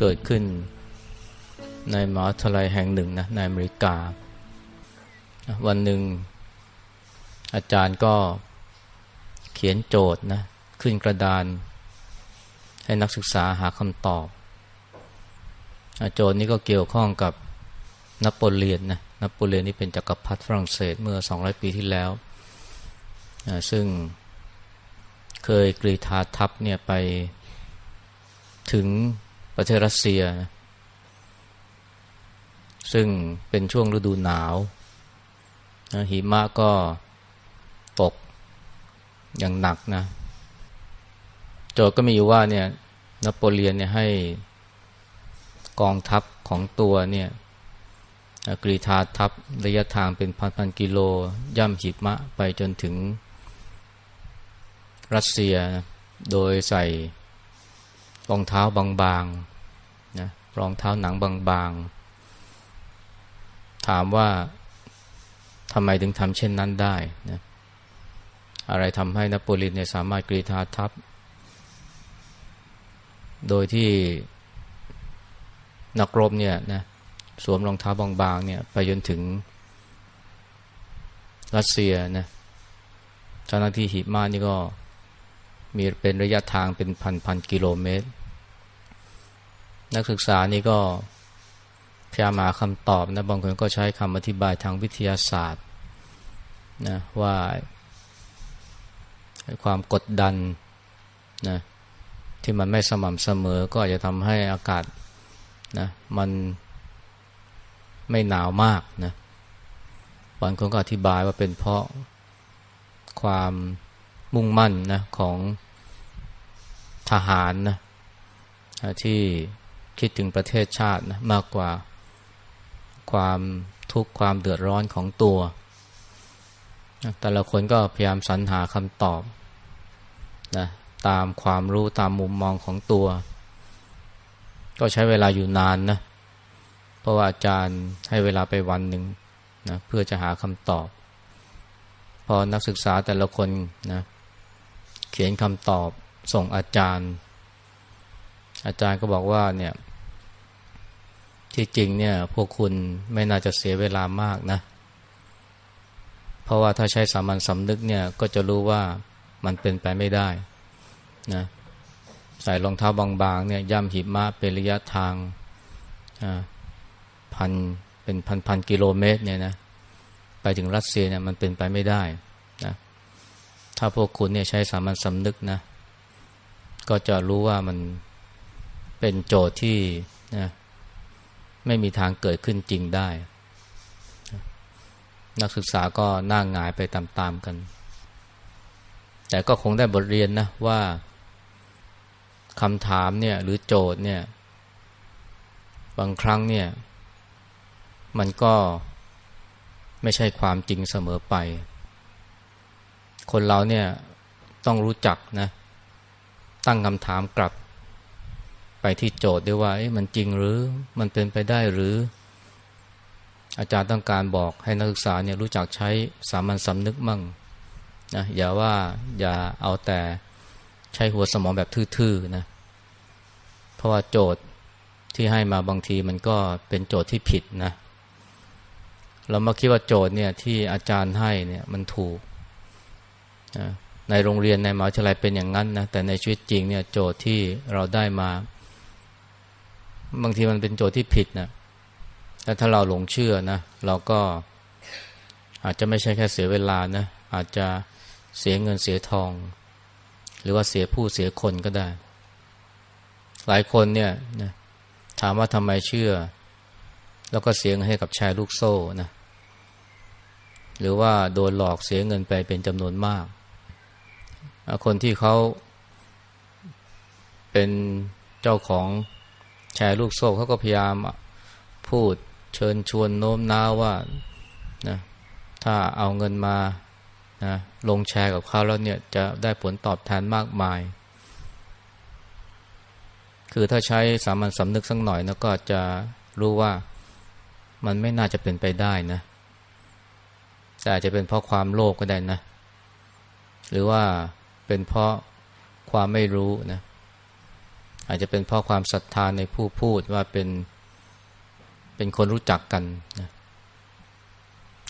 เกิดขึ้น ในมหาวิทยาลัยแห่งหนึ่งนะในอเมริกา วันหนึ่ง อาจารย์ก็เขียนโจทย์นะขึ้นกระดาน ให้นักศึกษาหาคำตอบโจทย์นี้ก็เกี่ยวข้องกับนโปเลียนนะนโปเลียนนี่เป็นจกักรพรรดิฝรั่งเศสเมื่อ 200 ปีที่แล้ว ซึ่งเคยกรีธาทัพเนี่ยไปถึง ประเทศรัสเซียนะซึ่งเป็นช่วงฤดูหนาวนะหิมะก็ตกอย่างหนักนะโจทย์ก็มีอยู่ว่าเนี่ยนโปเลียนเนี่ยให้กองทัพของตัวเนี่ยกรีธาทัพระยะทางเป็นพันๆกิโล ย่ำหิมะไปจนถึงรัสเซีย โดยใส่รองเท้าบางๆ รองเท้าหนังบางๆ ถามว่าทำไมถึงทำเช่นนั้นได้นะอะไรทำให้นโปเลียนเนี่ยสามารถกรีธาทัพ โดยที่นักรบเนี่ยนะสวมรองเท้าบางๆเนี่ยไปจนถึงรัสเซียนะเจ้าหน้าที่หิมานี่ก็มีเป็นระยะทางเป็นพันพันกิโลเมตร นักศึกษานี่ก็พยายามหาคำตอบนะบางคนก็ใช้คำอธิบายทางวิทยาศาสตร์นะว่าความกดดันนะที่มันไม่สม่ำเสมอก็อาจจะทำให้อากาศนะมันไม่หนาวมากนะบางคนก็อธิบายว่าเป็นเพราะความมุ่งมั่นนะของทหารนะที่ คิดถึงประเทศชาตินะมากกว่าความทุกข์ความเดือดร้อนของตัว แต่ละคนก็พยายามสรรหาคำตอบนะตามความรู้ตามมุมมองของตัว ก็ใช้เวลาอยู่นานนะเพราะว่าอาจารย์ให้เวลาไปวันหนึ่งนะเพื่อจะหาคำตอบ พอนักศึกษาแต่ละคนนะเขียนคำตอบส่งอาจารย์ อาจารย์ก็บอกว่าเนี่ย ที่จริงเนี่ยพวกคุณไม่น่าจะเสียเวลามากนะ เพราะว่าถ้าใช้สามัญสำนึกเนี่ยก็จะรู้ว่ามันเป็นไปไม่ได้นะใส่รองเท้าบางๆเนี่ยย่ำหิมะเป็นระยะทางพันเป็นพันๆกิโลเมตรเนี่ยนะไปถึงรัสเซียเนี่ยมันเป็นไปไม่ได้นะถ้าพวกคุณเนี่ยใช้สามัญสำนึกนะ ก็จะรู้ว่ามันเป็นโจทย์ที่นะ ไม่มีทางเกิดขึ้นจริงได้ นักศึกษาก็น่างงายไปตามๆกัน แต่ก็คงได้บทเรียนนะว่าคำถามเนี่ยหรือโจทย์เนี่ยบางครั้งเนี่ย มันก็ไม่ใช่ความจริงเสมอไป คนเราเนี่ยต้องรู้จักนะ ตั้งคำถามกลับ ไปที่โจทย์ด้วยว่ามันจริงหรือมันเป็นไปได้หรือ อาจารย์ต้องการบอกให้นักศึกษาเนี่ยรู้จักใช้สามัญสำนึกมั่งนะอย่าว่าอย่าเอาแต่ใช้หัวสมองแบบทื่อๆนะเพราะว่าโจทย์ที่ให้มาบางทีมันก็เป็นโจทย์ที่ผิดนะเรามาคิดว่าโจทย์เนี่ยที่อาจารย์ให้เนี่ยมันถูกนะในโรงเรียนในมหาวิทยาลัยเป็นอย่างนั้นนะแต่ในชีวิตจริงเนี่ยโจทย์ที่เราได้มา บางทีมันเป็นโจทย์ที่ผิดนะแต่ถ้าเราหลงเชื่อนะ เราก็อาจจะไม่ใช่แค่เสียเวลานะ อาจจะเสียเงินเสียทอง หรือว่าเสียผู้เสียคนก็ได้ หลายคนเนี่ยนะถามว่าทำไมเชื่อ แล้วก็เสียเงินให้กับชายลูกโซ่นะหรือว่าโดนหลอกเสียเงินไปเป็นจำนวนมาก คนที่เขาเป็นเจ้าของ แชร์ลูกโซ่เขาก็พยายามพูดเชิญชวนโน้มน้าวว่านะถ้าเอาเงินมานะลงแชร์กับเขาแล้วเนี่ยจะได้ผลตอบแทนมากมาย คือถ้าใช้สามัญสำนึกสักหน่อยนะก็จะรู้ว่ามันไม่น่าจะเป็นไปได้นะแต่อาจจะเป็นเพราะความโลภกก็ได้นะ หรือว่าเป็นเพราะความไม่รู้นะ อาจจะเป็นเพราะความศรัทธาในผู้พูดว่าเป็นเป็นคนรู้จักกันนะ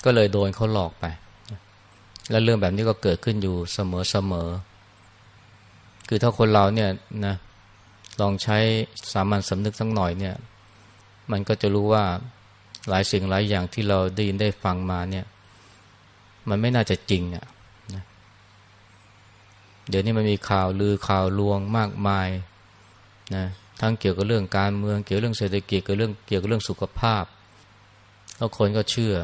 ก็เลยโดนเขาหลอกไป แล้วเรื่องแบบนี้ก็เกิดขึ้นอยู่เสมอเสมอ คือถ้าคนเราเนี่ยนะลองใช้สามัญสำนึกสักหน่อยเนี่ย มันก็จะรู้ว่าหลายสิ่งหลายอย่างที่เราได้ยินได้ฟังมาเนี่ย มันไม่น่าจะจริงอะ่ะนะเดี๋ยวนี้มันมีข่าวลือข่าวลวงมากมาย นะทั้งเกี่ยวกับเรื่องการเมืองเกี่ยวกับเรื่องเศรษฐกิจเกี่ยวกับเรื่องเกี่ยวกับเรื่องสุขภาพแล้วคนก็เชื่อ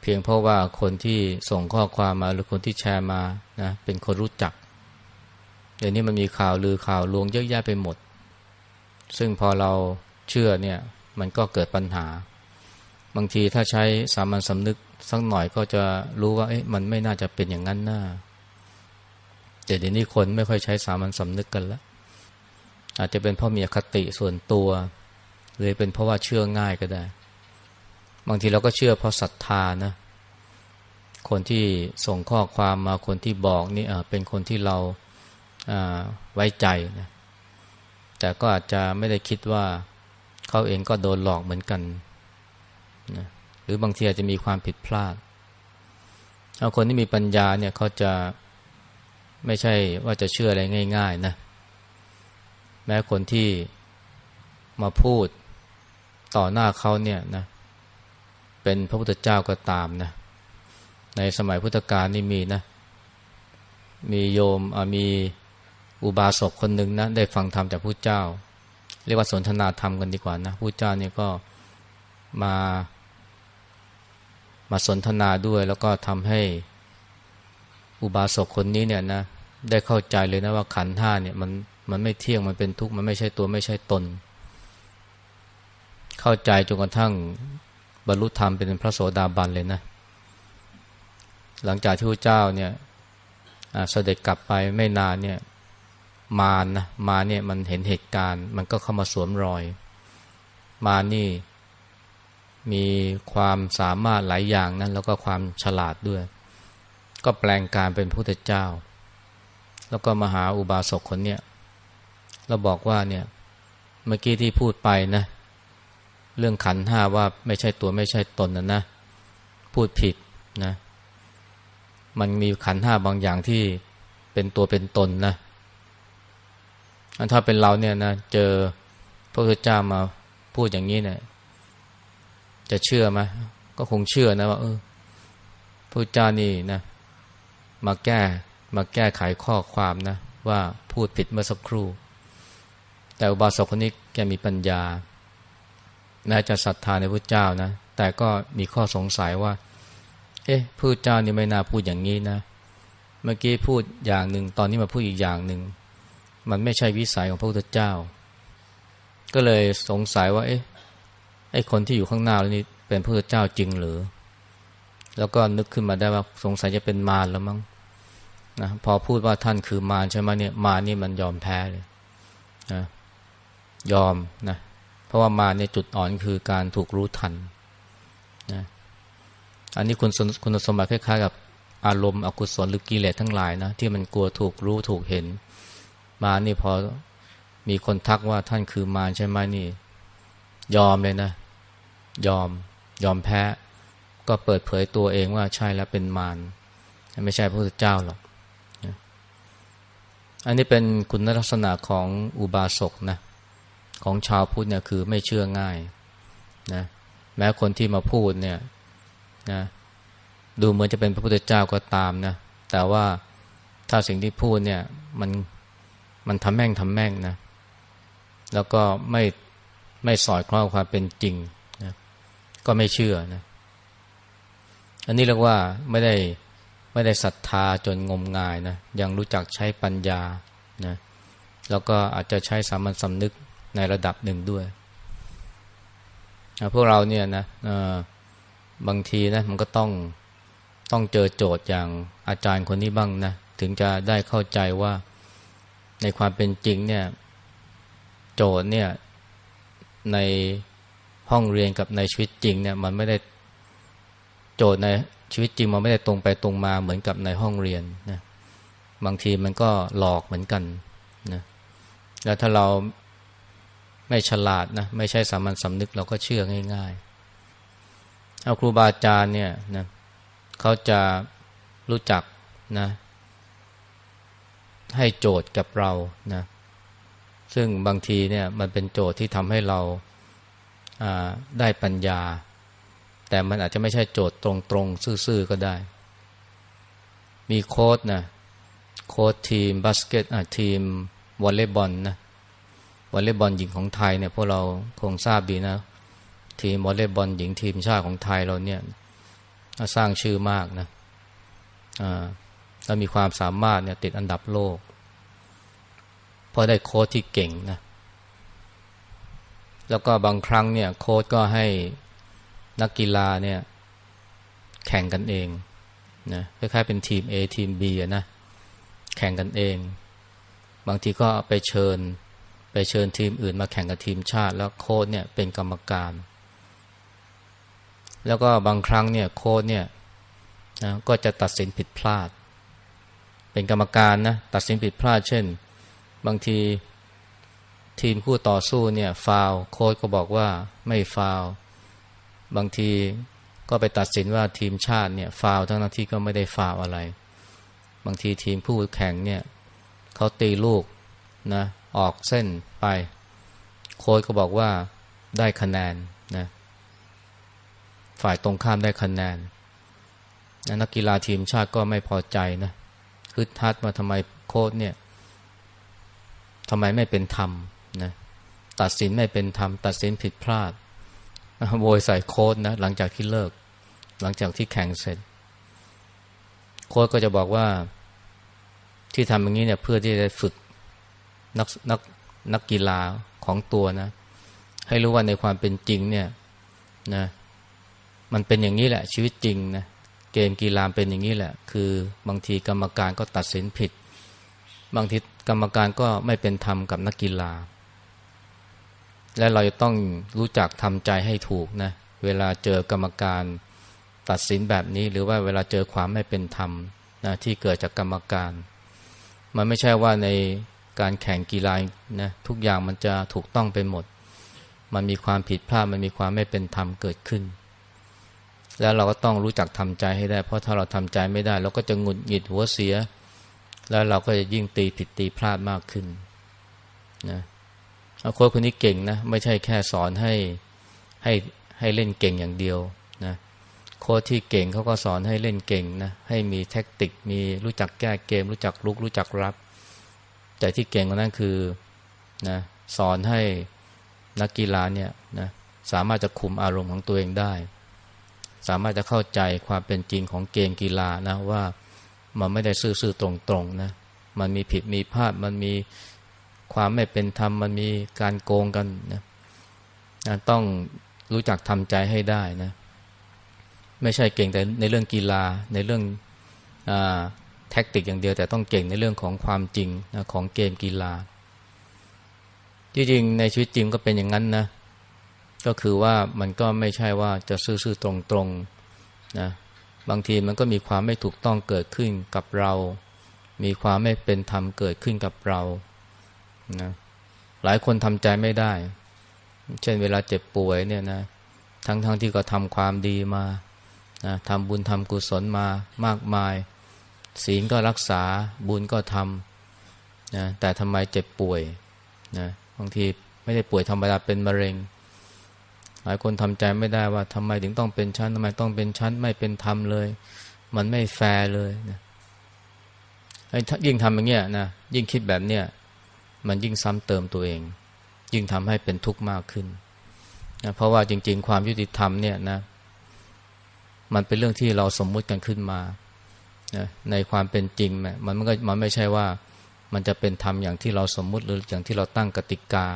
เพียงเพราะว่าคนที่ส่งข้อความมาหรือคนที่แชร์มานะเป็นคนรู้จักเดี๋ยวนี้มันมีข่าวลือข่าวลวงเยอะแยะไปหมด ซึ่งพอเราเชื่อเนี่ยมันก็เกิดปัญหา บางทีถ้าใช้สามัญสำนึกสักหน่อยก็จะรู้ว่าเอ๊ะมันไม่น่าจะเป็นอย่างนั้นน่าแต่เดี๋ยวนี้คนไม่ค่อยใช้สามัญสำนึกกันแล้ว อาจจะเป็นเพราะมีอคติส่วนตัวหรือเป็นเพราะว่าเชื่อง่ายก็ได้ บางทีเราก็เชื่อเพราะศรัทธานะ คนที่ส่งข้อความมาคนที่บอกนี่เป็นคนที่เราไว้ใจนะแต่ก็อาจจะไม่ได้คิดว่าเขาเองก็โดนหลอกเหมือนกันนะหรือบางทีอาจจะมีความผิดพลาดเอาคนที่มีปัญญาเนี่ยเขาจะไม่ใช่ว่าจะเชื่ออะไรง่าย ๆ นะ แม้คนที่มาพูดต่อหน้าเขาเนี่ยนะเป็นพระพุทธเจ้าก็ตามนะในสมัยพุทธกาลนี่มีนะ มีโยมมีอุบาสกคนหนึ่งนะได้ฟังธรรมจากพระเจ้า เรียกว่าสนทนาธรรมกันดีกว่านะพระเจ้าเนี่ยก็มามาสนทนาด้วยแล้วก็ทำให้อุบาสกคนนี้เนี่ยนะได้เข้าใจเลยนะว่าขันธ์ห้าเนี่ยมัน มันไม่เที่ยงมันเป็นทุกข์มันไม่ใช่ตัวไม่ใช่ตน เข้าใจจนกระทั่งบรรลุธรรมเป็นพระโสดาบันเลยนะ หลังจากที่พระเจ้าเนี่ยเสด็จกลับไปไม่นานเนี่ยมารนะมาเนี่ยมันเห็นเหตุการณ์ มันก็เข้ามาสวมรอย มานี่มีความสามารถหลายอย่างนั้น แล้วก็ความฉลาดด้วย ก็แปลงการเป็นพระพุทธเจ้า แล้วก็มาหาอุบาสกคนเนี้ย เราบอกว่าเนี่ยเมื่อกี้ที่พูดไปนะ เรื่องขันห้าว่าไม่ใช่ตัวไม่ใช่ตนนะนะ พูดผิดนะ มันมีขันห้าบางอย่างที่เป็นตัวเป็นตนนะถ้าเป็นเราเนี่ยนะเจอพระพุทธเจ้ามาพูดอย่างนี้เนี่ยจะเชื่อไหมก็คงเชื่อนะว่าเออพระพุทธเจ้านี่นะมาแก้มาแก้ไขข้อความนะ ว่าพูดผิดเมื่อสักครู่ แต่อุบาสกคนนี้แกมีปัญญาแม้จะศรัทธาในพระเจ้านะ แต่ก็มีข้อสงสัยว่า เอ๊ะพระเจ้านี่ไม่น่าพูดอย่างนี้นะ เมื่อกี้พูดอย่างหนึ่ง ตอนนี้มาพูดอีกอย่างหนึ่ง มันไม่ใช่วิสัยของพระพุทธเจ้า ก็เลยสงสัยว่า เอ๊ะ ไอ้คนที่อยู่ข้างหน้าแล้วนี่เป็นพระพุทธเจ้าจริงหรือ แล้วก็นึกขึ้นมาได้ว่าสงสัยจะเป็นมารแล้วมั้งนะ พอพูดว่าท่านคือมารใช่ไหมเนี่ย มารนี่มันยอมแพ้เลยนะ ยอมนะเพราะว่ามาในจุดอ่อนคือการถูกรู้ทันนะอันนี้คุณคุณสมบัติคล้ายๆกับอารมณ์อกุศลหรือกิเลสทั้งหลายนะที่มันกลัวถูกรู้ถูกเห็น มานี่พอมีคนทักว่าท่านคือมารใช่ไหมนี่ ยอมเลยนะ ยอมยอมแพ้ ก็เปิดเผยตัวเองว่าใช่แล้วเป็นมารไม่ใช่พระพุทธเจ้าหรอกอันนี้เป็นคุณลักษณะของอุบาสกนะ ของชาวพุทธเนี่ยคือไม่เชื่อง่ายนะแม้คนที่มาพูดเนี่ยนะดูเหมือนจะเป็นพระพุทธเจ้าก็ตามนะแต่ว่าถ้าสิ่งที่พูดเนี่ยมันมันทำแม่งทำแม่งนะแล้วก็ไม่ไม่สอดคล้องความเป็นจริงนะก็ไม่เชื่อนะอันนี้เรียกว่าไม่ได้ไม่ได้ศรัทธาจนงมงายนะยังรู้จักใช้ปัญญานะแล้วก็อาจจะใช้สามัญสำนึก ในระดับหนึ่งด้วยพวกเราเนี่ยนะบางทีนะมันก็ต้องต้องเจอโจทย์อย่างอาจารย์คนนี้บ้างนะถึงจะได้เข้าใจว่าในความเป็นจริงเนี่ย โจทย์เนี่ยในห้องเรียนกับในชีวิตจริงเนี่ยมันไม่ได้โจทย์ในชีวิตจริงมันไม่ได้ตรงไปตรงมาเหมือนกับในห้องเรียนนะบางทีมันก็หลอกเหมือนกันนะแล้วถ้าเรา ไม่ฉลาดนะไม่ใช่สามัญสำนึกเราก็เชื่อง่ายๆเอาครูบาอาจารย์เนี่ยนะเขาจะรู้จักนะให้โจทย์กับเรานะซึ่งบางทีเนี่ยมันเป็นโจทย์ที่ทำให้เราได้ปัญญา แต่มันอาจจะไม่ใช่โจทย์ตรงๆซื่อๆก็ได้ มีโค้ดนะโค้ดทีมบาสเกตทีมวอลเลย์บอลนะ อลเลย์บอลหญิงของไทยเนี่ยพวกเราคงทราบดีนะ ทีมวอลเลย์บอลหญิงทีมชาติของไทยเราเนี่ยสร้างชื่อมากนะแล้วมีความสามารถเนี่ยติดอันดับโลก เพราะได้โค้ชที่เก่งนะแล้วก็บางครั้งเนี่ยโค้ชก็ให้นักกีฬาเนี่ยแข่งกันเองนะคล้ายๆเป็นทีม A ทีม B นะแข่งกันเอง บางทีก็ไปเชิญ ไปเชิญทีมอื่นมาแข่งกับทีมชาติ แล้วโค้ชเนี่ยเป็นกรรมการ แล้วก็บางครั้งเนี่ยโค้ชเนี่ยนะก็จะตัดสินผิดพลาด เป็นกรรมการนะตัดสินผิดพลาด เช่น บางทีทีมคู่ต่อสู้เนี่ยฟาวโค้ชก็บอกว่าไม่ฟาวบางทีก็ไปตัดสินว่าทีมชาติเนี่ยฟาวทั้งที่ก็ไม่ได้ฟาวอะไร บางทีทีมผู้แข่งเนี่ยเขาตีลูกนะ ออกเส้นไป โค้ชก็บอกว่าได้คะแนนนะฝ่ายตรงข้ามได้คะแนนนักกีฬาทีมชาติก็ไม่พอใจนะฮึดทัดมาทำไมโค้ชเนี่ยทำไมไม่เป็นธรรมนะตัดสินไม่เป็นธรรม ตัดสินผิดพลาดโวยใส่โค้ดนะหลังจากที่เลิก หลังจากที่แข่งเสร็จ โค้ดก็จะบอกว่า ที่ทำอย่างนี้เนี่ยเพื่อที่จะฝึก นักนักนักกีฬาของตัวนะ ให้รู้ว่าในความเป็นจริงเนี่ยนะมันเป็นอย่างนี้แหละ ชีวิตจริงนะเกมกีฬาเป็นอย่างนี้แหละ คือบางทีกรรมการก็ตัดสินผิด บางทีกรรมการก็ไม่เป็นธรรมกับนักกีฬา และเราจะต้องรู้จักทำใจให้ถูกนะเวลาเจอกรรมการตัดสินแบบนี้ หรือว่าเวลาเจอความไม่เป็นธรรมนะที่เกิดจากกรรมการ มันไม่ใช่ว่าใน การแข่งกีฬานะทุกอย่างมันจะถูกต้องไปหมด มันมีความผิดพลาดมันมีความไม่เป็นธรรมเกิดขึ้น แล้วเราก็ต้องรู้จักทำใจให้ได้ เพราะถ้าเราทำใจไม่ได้ เราก็จะหงุดหงิดหัวเสีย แล้วเราก็จะยิ่งตีผิดตีพลาดมากขึ้นนะโค้ชคนนี้เก่งนะไม่ใช่แค่สอนให้ให้ให้เล่นเก่งอย่างเดียวนะโค้ชที่เก่งเขาก็สอนให้เล่นเก่งนะให้มีแท็กติกมีรู้จักแก้เกม รู้จักลุกรู้จักรับ แต่ที่เก่งกว่านั้นคือนะสอนให้นักกีฬาเนี่ยนะสามารถจะคุมอารมณ์ของตัวเองได้ สามารถจะเข้าใจความเป็นจริงของเกมกีฬานะว่ามันไม่ได้ซื่อๆตรงๆนะมันมีผิดมีพลาดมันมีความไม่เป็นธรรมมันมีการโกงกันนะนะต้องรู้จักทำใจให้ได้นะ ไม่ใช่เก่งแต่ในเรื่องกีฬาในเรื่องอ แท็กติกอย่างเดียวแต่ต้องเก่งในเรื่องของความจริงนะของเกมกีฬา ที่จริงในชีวิตจริงก็เป็นอย่างนั้นนะ ก็คือว่ามันก็ไม่ใช่ว่าจะซื่อๆตรงๆนะบางทีมันก็มีความไม่ถูกต้องเกิดขึ้นกับเรา มีความไม่เป็นธรรมเกิดขึ้นกับเรานะหลายคนทำใจไม่ได้ เช่นเวลาเจ็บป่วยเนี่ยนะทั้งๆทที่ก็ทำความดีมานะทำบุญทำกุศลมามากมาย ศีลก็รักษาบุญก็ทำนะแต่ทำไมเจ็บป่วยนะบางทีไม่ได้ป่วยธรรมดาเป็นมะเร็ง หลายคนทำใจไม่ได้ว่าทำไมถึงต้องเป็นชั้นทำไมต้องเป็นชั้นไม่เป็นธรรมเลย มันไม่แฟร์เลยนะยิ่งทำอย่างเงี้ยนะยิ่งคิดแบบเนี้ยมันยิ่งซ้ำเติมตัวเอง ยิ่งทำให้เป็นทุกข์มากขึ้นนะเพราะว่าจริง ๆ ความยุติธรรมเนี่ยนะมันเป็นเรื่องที่เราสมมุติกันขึ้นมา นะในความเป็นจริงมันมันก็มันไม่ใช่ว่ามันจะเป็นธรรมอย่างที่เราสมมุติหรืออย่างที่เราตั้งกติกา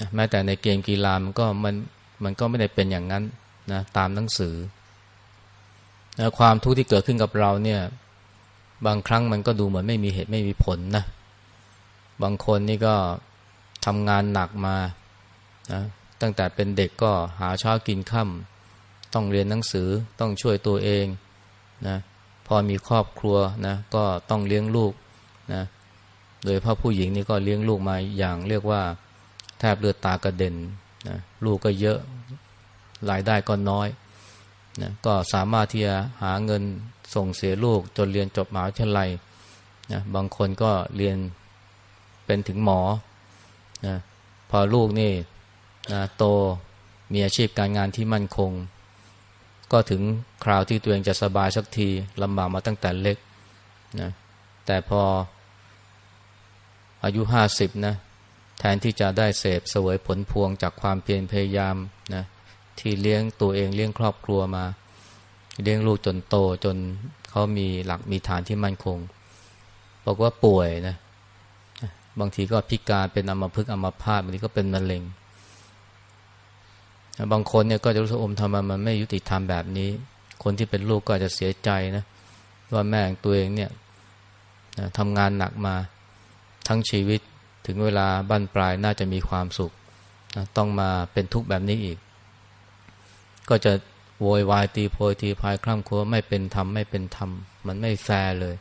นะแม้แต่ในเกมกีฬามันก็มันมันก็ไม่ได้เป็นอย่างนั้นนะตามหนังสือนะความทุกข์ที่เกิดขึ้นกับเราเนี่ยบางครั้งมันก็ดูเหมือนไม่มีเหตุไม่มีผลนะบางคนนี่ก็ทำงานหนักมานะตั้งแต่เป็นเด็กก็หาเช้ากินค่ำต้องเรียนหนังสือต้องช่วยตัวเองนะ พอมีครอบครัวนะก็ต้องเลี้ยงลูกนะโดยพ่อผู้หญิงนี่ก็เลี้ยงลูกมาอย่างเรียกว่าแทบเลือดตากระเด็นนะลูกก็เยอะรายได้ก็น้อยนะก็สามารถที่จะหาเงินส่งเสียลูกจนเรียนจบมหาวิทยาลัยนะบางคนก็เรียนเป็นถึงหมอนะพอลูกนี่นะโตมีอาชีพการงานที่มั่นคง ก็ถึงคราวที่ตัวเองจะสบายสักทีลำบากมาตั้งแต่เล็กนะแต่พออายุห้าสิบนะแทนที่จะได้เสพเสวยผลพวงจากความเพียรพยายามนะที่เลี้ยงตัวเองเลี้ยงครอบครัวมา เลี้ยงลูกจนโตจนเขามีหลักมีฐานที่มั่นคง บอกว่าป่วยนะบางทีก็พิการเป็นอัมพฤกษ์อัมพาตบางทีก็เป็นมะเร็ง บางคนเนี่ยก็จะรู้สึกอมทำไมมันไม่ยุติธรรมแบบนี้ คนที่เป็นลูกก็อาจจะเสียใจนะว่าแม่ตัวเองเนี่ยทำงานหนักมาทั้งชีวิตถึงเวลาบั้นปลายน่าจะมีความสุขนะต้องมาเป็นทุกข์แบบนี้อีก ก็จะโวยวายตีโพยตีพายคร่ำครัวไม่เป็นธรรมไม่เป็นธรรมมันไม่แฟร์เลย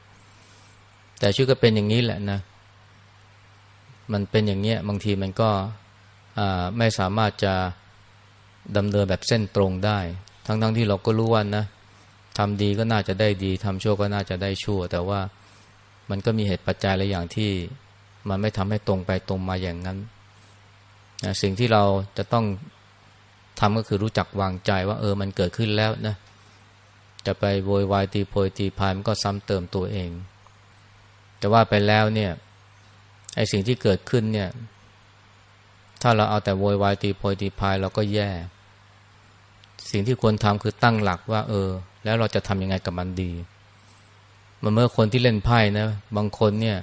แต่ชื่อก็เป็นอย่างนี้แหละนะ มันเป็นอย่างเนี้ยบางทีมันก็ไม่สามารถจะ ดำเนินแบบเส้นตรงได้ ทั้งๆทที่เราก็รู้ว่านะทำดีก็น่าจะได้ดีทำชั่วก็น่าจะได้ชั่ว แต่ว่ามันก็มีเหตุปัจจัยหลายอย่างที่มันไม่ทำให้ตรงไปตรงมาอย่างนั้นนะสิ่งที่เราจะต้องทำก็คือรู้จักวางใจว่า เออมันเกิดขึ้นแล้วนะ จะไปโวยวายตีโพยตีพายมันก็ซ้ำเติมตัวเอง แต่ว่าไปแล้วเนี่ยไอ้สิ่งที่เกิดขึ้นเนี่ย ถ้าเราเอาแต่โวยวายตีโพยตีพายเราก็แย่ สิ่งที่ควรทำคือตั้งหลักว่า เออ แล้วเราจะทำยังไงกับมันดี มันเมื่อคนที่เล่นไพ่นะ บางคนเนี่ย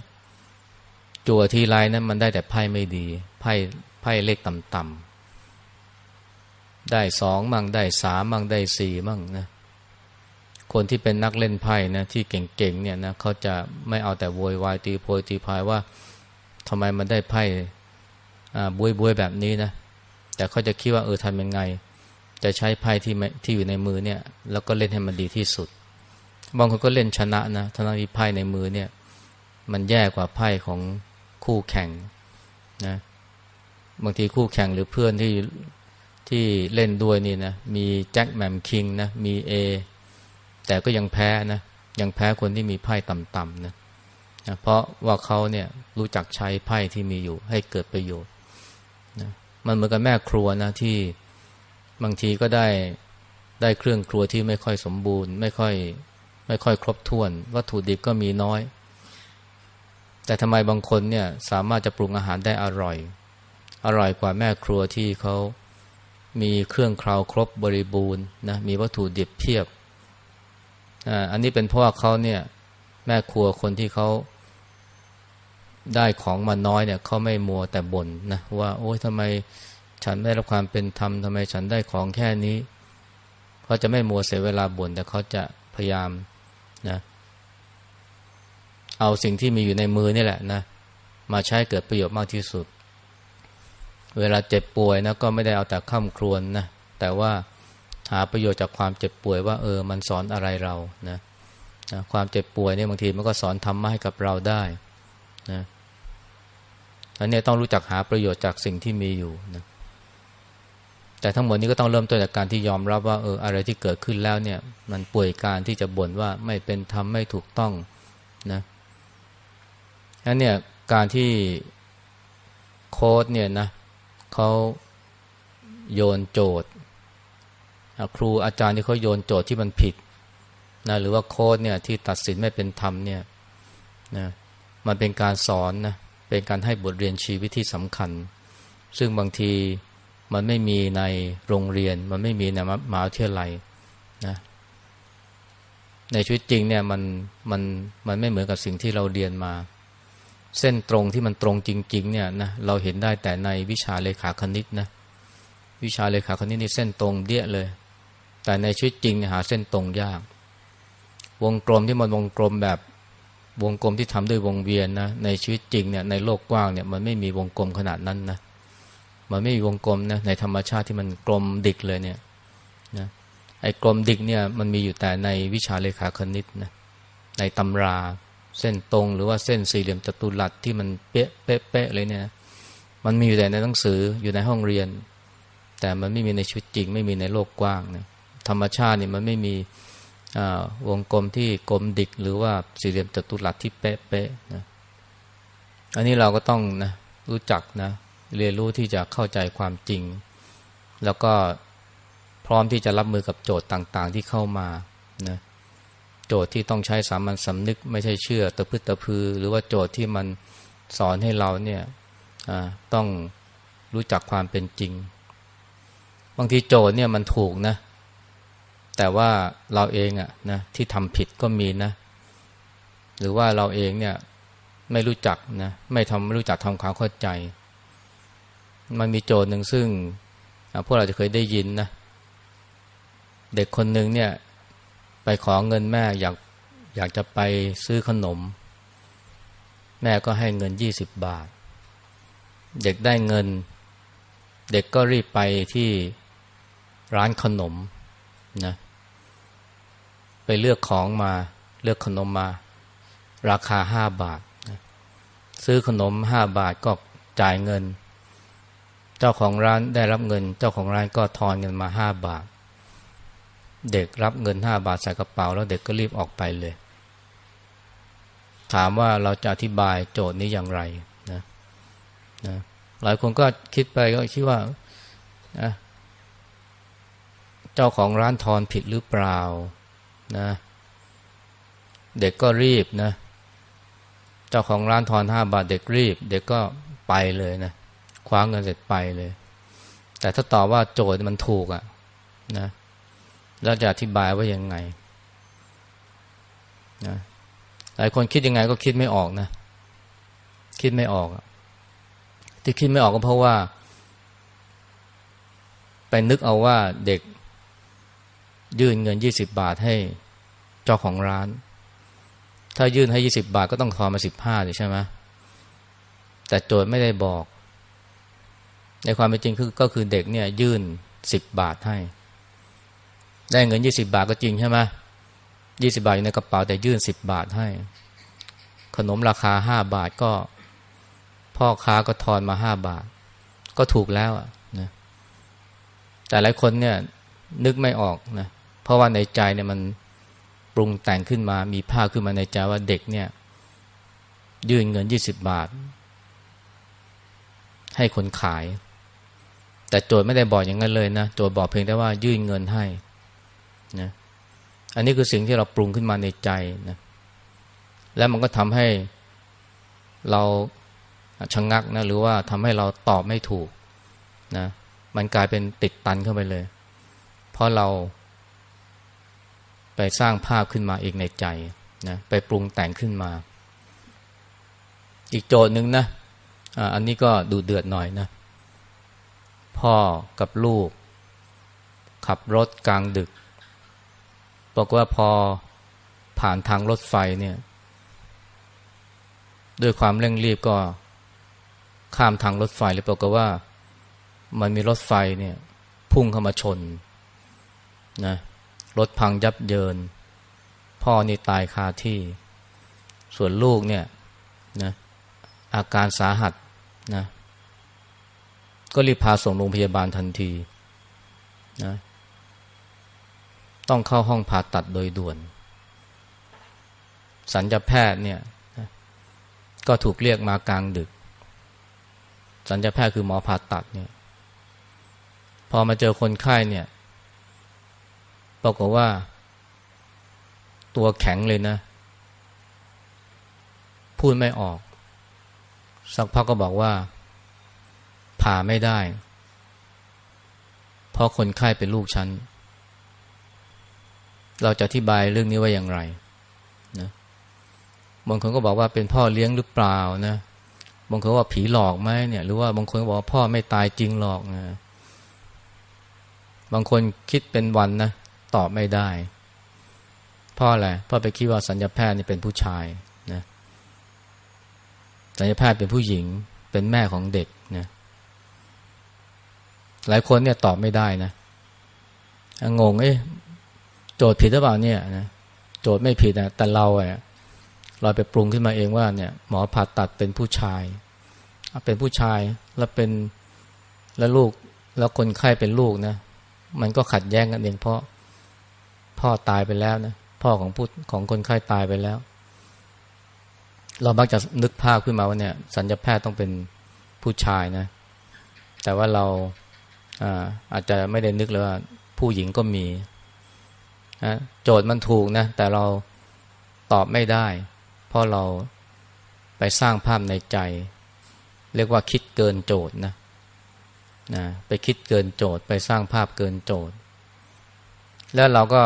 จั่วทีไรนะมันได้แต่ไพ่ไม่ดี ไพ่ไพ่เลขต่ำๆได้สองมั่งได้สามมั่งได้สี่มั่งนะคนที่เป็นนักเล่นไพ่นะที่เก่งๆเนี่ยนะเขาจะไม่เอาแต่โวยวายตีโพยตีพายว่าทำไมมันได้ไพ่ บวยบวยแบบนี้นะแต่เขาจะคิดว่าเออทำยังไง จะใช้ไพ่ที่ที่อยู่ในมือเนี่ย แล้วก็เล่นให้มันดีที่สุดบางคนก็เล่นชนะนะทั้งที่ไพ่ในมือเนี่ย มันแย่กว่าไพ่ของคู่แข่งนะบางทีคู่แข่งหรือเพื่อนที่ที่เล่นด้วยนี่นะมีแจ็คแมมคิงนะมีเอแต่ก็ยังแพ้นะยังแพ้คนที่มีไพ่ต่ำๆนะนะเพราะว่าเขาเนี่ยรู้จักใช้ไพ่ที่มีอยู่ให้เกิดประโยชน์ มันเหมือนกับแม่ครัวนะที่บางทีก็ได้ได้เครื่องครัวที่ไม่ค่อยสมบูรณ์ ไม่ค่อยไม่ค่อยครบถ้วน วัตถุดิบก็มีน้อย แต่ทำไมบางคนเนี่ยสามารถจะปรุงอาหารได้อร่อย อร่อยกว่าแม่ครัวที่เขามีเครื่องคราวครบบริบูรณ์นะมีวัตถุดิบเพียบอ่าอันนี้เป็นเพราะว่าเขาเนี่ยแม่ครัวคนที่เขา ได้ของมาน้อยเนี่ยเขาไม่มัวแต่บ่นนะว่าโอ้ยทำไมฉันไม่รับความเป็นธรรมทำไมฉันได้ของแค่นี้เขาจะไม่มัวเสียเวลาบ่นแต่เขาจะพยายามนะเอาสิ่งที่มีอยู่ในมือนี่แหละนะมาใช้เกิดประโยชน์มากที่สุด เวลาเจ็บป่วยนะก็ไม่ได้เอาแต่ข้ามครวนนะแต่ว่าหาประโยชน์จากความเจ็บป่วยว่าเออมันสอนอะไรเรานะนะความเจ็บป่วยเนี่ยบางทีมันก็สอนธรรมะให้กับเราได้นะ อันนี้ต้องรู้จักหาประโยชน์จากสิ่งที่มีอยู่นะแต่ทั้งหมดนี้ก็ต้องเริ่มต้นจากการที่ยอมรับว่าเอออะไรที่เกิดขึ้นแล้วเนี่ย มันป่วยการที่จะบ่นว่าไม่เป็นธรรมไม่ถูกต้องนะนั้นเนี่ยการที่โค้ดเนี่ยนะเขาโยนโจทย์ครูอาจารย์ที่เขาโยนโจทย์ที่มันผิดนะหรือว่าโค้ดเนี่ยที่ตัดสินไม่เป็นธรรมเนี่ยนะมันเป็นการสอนนะ เป็นการให้บทเรียนชีวิตที่สำคัญ ซึ่งบางทีมันไม่มีในโรงเรียน มันไม่มีในมหาวิทยาลัยนะในชีวิตจริงเนี่ยมันมันมันไม่เหมือนกับสิ่งที่เราเรียนมา เส้นตรงที่มันตรงจริง ๆ เนี่ยนะเราเห็นได้แต่ในวิชาเลขาคณิตนะวิชาเลขาคณิตนี่เส้นตรงเดี้ยเลย แต่ในชีวิตจริงหาเส้นตรงยาก วงกลมที่มันวงกลมแบบ วงกลมที่ทำด้วยวงเวียนนะในชีวิตจริงเนี่ยในโลกกว้างเนี่ยมันไม่มีวงกลมขนาดนั้นนะมันไม่มีวงกลมนะในธรรมชาติที่มันกลมดิกเลยเนี่ยนะไอ้กลมดิกเนี่ยมันมีอยู่แต่ในวิชาเลขาคณิตนะในตำราเส้นตรงหรือว่าเส้นสี่เหลี่ยมจัตุรัสที่มันเป๊ะเป๊ะเป๊ะเลยเนี่ยมันมีอยู่แต่ในหนังสืออยู่ในห้องเรียน แต่มันไม่มีในชีวิตจริง ไม่มีในโลกกว้างนะธรรมชาติเนี่ยมันไม่มี วงกลมที่กลมดิกหรือว่าสี่เหลี่ยมจัตุรัสที่เป๊ะเป๊ะนะอันนี้เราก็ต้องนะรู้จักนะเรียนรู้ที่จะเข้าใจความจริง แล้วก็พร้อมที่จะรับมือกับโจทย์ต่างๆ ที่เข้ามานะโจทย์ที่ต้องใช้สามัญสำนึกไม่ใช่เชื่อตะพึดตะพือ หรือว่าโจทย์ที่มันสอนให้เราเนี่ยต้องรู้จักความเป็นจริง บางทีโจทย์เนี่ยมันถูกนะ แต่ว่าเราเองอะนะที่ทำผิดก็มีนะ หรือว่าเราเองเนี่ยไม่รู้จักนะไม่ทำไม่รู้จักทำความเข้าใจ มันมีโจทย์หนึ่งซึ่งพวกเราจะเคยได้ยินนะ เด็กคนหนึ่งเนี่ย ไปขอเงินแม่อยากอยากจะไปซื้อขนม แม่ก็ให้เงินยี่สิบบาท เด็กได้เงิน เด็กก็รีบไปที่ร้านขนมนะ ไปเลือกของมาเลือกขนมมา ราคาห้าบาท ซื้อขนมห้าบาทก็จ่ายเงิน เจ้าของร้านได้รับเงิน เจ้าของร้านก็ทอนเงินมาห้าบาท เด็กรับเงินห้าบาทใส่กระเป๋า แล้วเด็กก็รีบออกไปเลย ถามว่าเราจะอธิบายโจทย์นี้อย่างไรนะนะหลายคนก็คิดไปก็คิดว่านะเจ้าของร้านทอนผิดหรือเปล่า นะ เด็กก็รีบนะ เจ้าของร้านทอนห้าบาทเด็กรีบ เด็กก็ไปเลยนะคว้าเงินเสร็จไปเลย แต่ถ้าตอบว่าโจทย์มันถูกอะ่ะนะแล้วจะอธิบายว่ายังไงนะหลายคนคิดยังไงก็คิดไม่ออกนะ คิดไม่ออก ที่คิดไม่ออกก็เพราะว่า ไปนึกเอาว่าเด็ก ยื่นเงินยี่สิบบาทให้เจ้าของร้าน ถ้ายื่นให้ยี่สิบาทก็ต้องทอนมาสิบห้าใช่ไหมแต่โจทย์ไม่ได้บอก ในความเป็นจริงคือก็คือเด็กเนี่ยยื่นสิบบาทให้ ได้เงินยี่สิบาทก็จริงใช่ไหมยี่สิบาทอยู่ในกระเป๋าแต่ยื่นสิบบาทให้ ขนมราคาห้าบาทก็ พ่อค้าก็ทอนมาห้าบาท ก็ถูกแล้วอะนะแต่หลายคนเนี่ยนึกไม่ออกนะเราะว่าในใจเนี่ยมันปรุงแต่งขึ้นมา มีภาพขึ้นมาในใจว่าเด็กเนี่ย ยื่นเงินยี่สิบบาท ให้คนขาย แต่โจทย์ไม่ได้บอกอย่างนั้นเลยนะโจทย์บอกเพียงแต่ว่ายื่นเงินให้นะอันนี้คือสิ่งที่เราปรุงขึ้นมาในใจนะแล้วมันก็ทำให้เราชะงงักนะหรือว่าทำให้เราตอบไม่ถูกนะมันกลายเป็นติดตันเข้าไปเลย เพราะเรา ไปสร้างภาพขึ้นมาเอีกในใจนะไปปรุงแต่งขึ้นมา อีกโจทย์หนึ่งนะอันนี้ก็ดูเดือดหน่อยนะ พ่อกับลูก ขับรถกลางดึกบอกว่าพอผ่านทางรถไฟเนี่ย ด้วยความเร่งรีบก็ข้ามทางรถไฟเลยบอกว่า มันมีรถไฟเนี่ย พุ่งเข้ามาชนนะ รถพังยับเยิน พ่อนี่ตายคาที่ ส่วนลูกเนี่ยนะอาการสาหัสนะก็รีบพาส่งโรงพยาบาลทันทีนะต้องเข้าห้องผ่าตัดโดยด่วน สัญญาแพทย์เนี่ยก็ถูกเรียกมากลางดึก สัญญาแพทย์คือหมอผ่าตัดเนี่ย พอมาเจอคนไข้เนี่ย บอกว่า ตัวแข็งเลยนะ พูดไม่ออก สักพักก็บอกว่า ผ่าไม่ได้ เพราะคนไข้เป็นลูกฉัน เราจะอธิบายเรื่องนี้ว่าอย่างไรนะบางคนก็บอกว่าเป็นพ่อเลี้ยงหรือเปล่านะบางคนว่าผีหลอกไหมเนี่ย หรือว่าบางคนบอกว่าพ่อไม่ตายจริงหรอกนะบางคนคิดเป็นวันนะ ตอบไม่ได้พ่ออะไรพ่อไปคิดว่าสัญญาแพทย์นี่เป็นผู้ชายนะสัญญาแพทย์เป็นผู้หญิง เป็นแม่ของเด็กนะหลายคนเนี่ยตอบไม่ได้นะงงเอ๊ะโจทย์ผิดหรือเปล่าเนี่ยนะโจทย์ไม่ผิดนะแต่เราอะเราไปปรุงขึ้นมาเองว่าเนี่ยหมอผ่าตัดเป็นผู้ชาย เป็นผู้ชายแล้วเป็นแล้วลูกแล้วคนไข้เป็นลูกนะ มันก็ขัดแย้งกันเองเพราะ พ่อตายไปแล้วนะพ่อของผู้ของคนไข้ตายไปแล้ว เรามักจะนึกภาพขึ้นมาว่าเนี่ย สัญญาแพทย์ต้องเป็นผู้ชายนะ แต่ว่าเราอาอาจจะไม่ได้นึกเลยว่า ผู้หญิงก็มีนะโจทย์มันถูกนะ แต่เราตอบไม่ได้ เพราะเราไปสร้างภาพในใจ เรียกว่าคิดเกินโจทย์นะนะไปคิดเกินโจทย์ ไปสร้างภาพเกินโจทย์ แล้วเราก็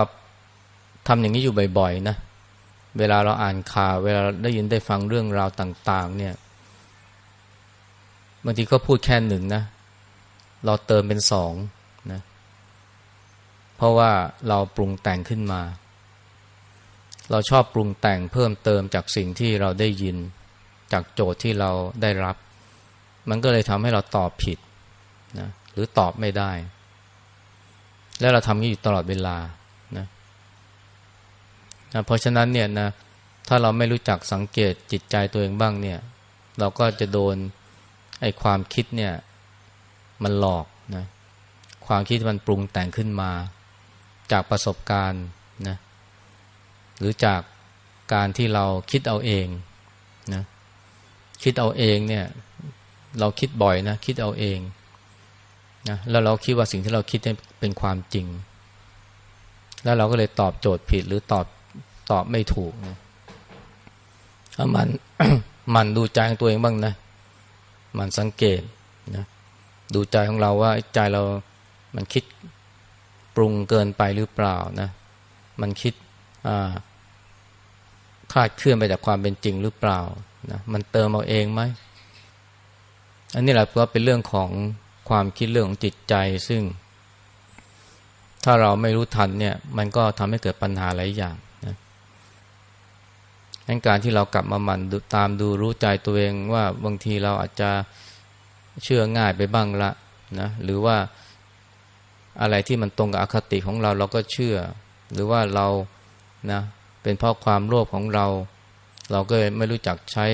ทำอย่างนี้อยู่บ่อยๆนะเวลาเราอ่านข่าวเวลาได้ยินได้ฟังเรื่องราวต่าง ๆ เนี่ยบางทีก็พูดแค่หนึ่งนะ เราเติมเป็นสองนะเพราะว่าเราปรุงแต่งขึ้นมา เราชอบปรุงแต่งเพิ่มเติมจากสิ่งที่เราได้ยิน จากโจทย์ที่เราได้รับ มันก็เลยทำให้เราตอบผิดนะหรือตอบไม่ได้ แล้วเราทำนี้อยู่ตลอดเวลา นะเพราะฉะนั้นเนี่ยนะถ้าเราไม่รู้จักสังเกตจิตใจตัวเองบ้างเนี่ย เราก็จะโดนไอ้ความคิดเนี่ยมันหลอกนะความคิดมันปรุงแต่งขึ้นมา จากประสบการณ์นะหรือจากการที่เราคิดเอาเองนะคิดเอาเองเนี่ย เราคิดบ่อยนะคิดเอาเองนะแล้วเราคิดว่าสิ่งที่เราคิดเนี่ยเป็นความจริง แล้วเราก็เลยตอบโจทย์ผิดหรือตอบ ตอบไม่ถูกนะมันมันดูใจของตัวเองบ้างนะมันสังเกตนะดูใจของเราว่าใจเรา มันคิดปรุงเกินไปหรือเปล่านะมันคิดคลาดเคลื่อนไปจากความเป็นจริงหรือเปล่านะมันเติมเอาเองไหมอันนี้แหละก็เป็นเรื่องของความคิดเรื่องของจิตใจซึ่ง ถ้าเราไม่รู้ทันเนี่ย มันก็ทำให้เกิดปัญหาหลายอย่าง งั้นการที่เรากลับมาหมั่นตามดูรู้ใจตัวเองว่าบางทีเราอาจจะเชื่อง่ายไปบ้างละนะหรือว่าอะไรที่มันตรงกับอคติของเราเราก็เชื่อ หรือว่าเรานะเป็นเพราะความโลภของเรา เราก็ไม่รู้จักใช้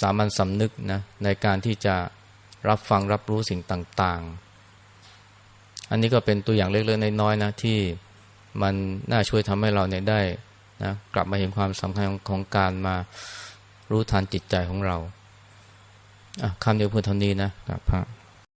สามัญสำนึกนะในการที่จะรับฟังรับรู้สิ่งต่างๆ อันนี้ก็เป็นตัวอย่างเล็กๆน้อยๆนะที่มันน่าช่วยทำให้เราเนี่ยได้ นะกลับมาเห็นความสำคัญของการมารู้ทันจิตใจของเราคำเดียวพูดเท่านี้นะครับพระ